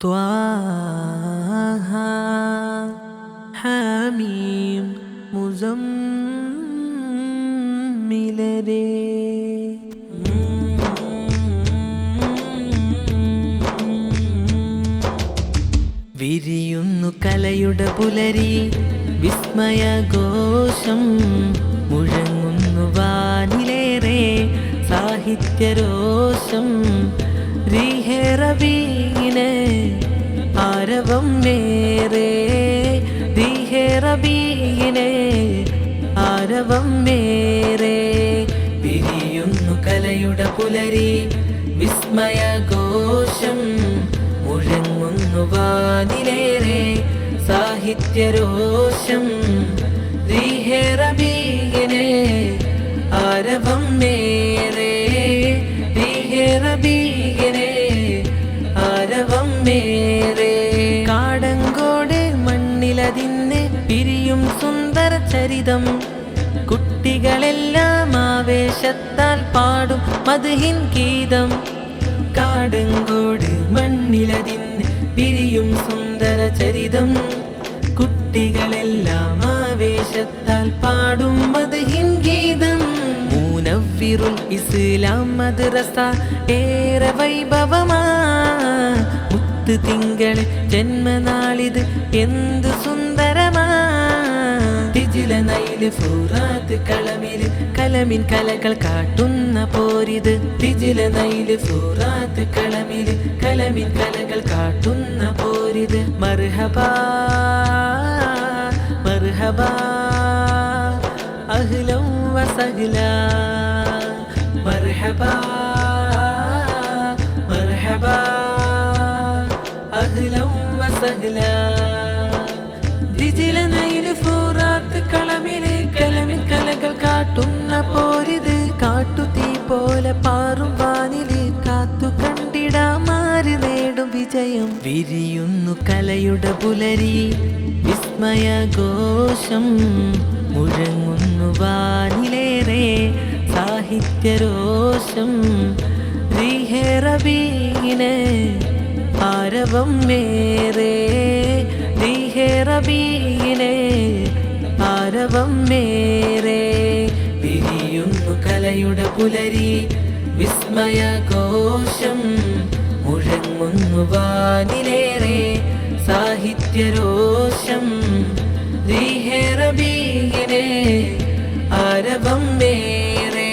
ത്വാഹ حميم മുസമ്മിലരേ വിരിയുന്നു കലയുടെ പുലരി വിസ്മയഘോഷം മുഴങ്ങുന്നു വാനിലേറെ സാഹിത്യരോഷം റീഹേറബീനെ ആരവം ദിഹേറബീനെ ആരവം വേറെ പിരിയുന്നു കലയുടെ പുലരി വിസ്മയഘോഷം മുഴങ്ങുന്നു വാനിലേറെ സാഹിത്യരോഷം ദിഹേറബീനെ ആരവം മേറെ ദിഹേറബീനെ ആരവം മേറെ ചരിതം. കുട്ടികളെല്ലാം ആവേശത്താൽ പാടും മധുഹിൻ ഗീതം. കാടങ്കോട് മണ്ണിലതിന്ന് പിരിയും സുന്ദര ചരിതം. കുട്ടികളെല്ലാം ആവേശത്താൽ പാടും മധുഹിൻ ഗീതം. മൂനവ്വിറുൽ ഇസ്ലാം മദ്രസ ഏറെ വൈഭവമാ. മുത്ത് തിങ്കൾ ജന്മനാളിത് എന്ത് സുന്ദരമാ. തിജില നൈൽ ഫുറാത്ത് കളമിൽ കലമിൻ കലകൾ കാട്ടുന്ന പോരിത്. തിജില നൈൽ ഫുറാത്ത് കളമിൽ കലമിൻ കലകൾ കാട്ടുന്ന പോരിത്. മർഹബാ മർഹബാ അഹ്ലം വസഹ്ലാ. മർഹബാ മർഹബാ വസഹ്ലാ. കണ്ടിടാമാര് നേടും വിജയം. വിരിയുന്നു കലയുടെ പുലരി വിസ്മയഘോഷം. മുഴങ്ങുന്നു വാനിലേറെ സാഹിത്യരോഷം. റീഹേറബീനെ ആരവം മേറെ. റീഹേറബീനെ ആരവം മേറെ. വിരിയുന്നു കലയുടെ പുലരി വിസ്മയഘോഷം മുഴങ്ങുന്നു വാനിലേറെ സാഹിത്യരോഷം. റീഹേറബീനെ ആരവം ആരവം മേറെ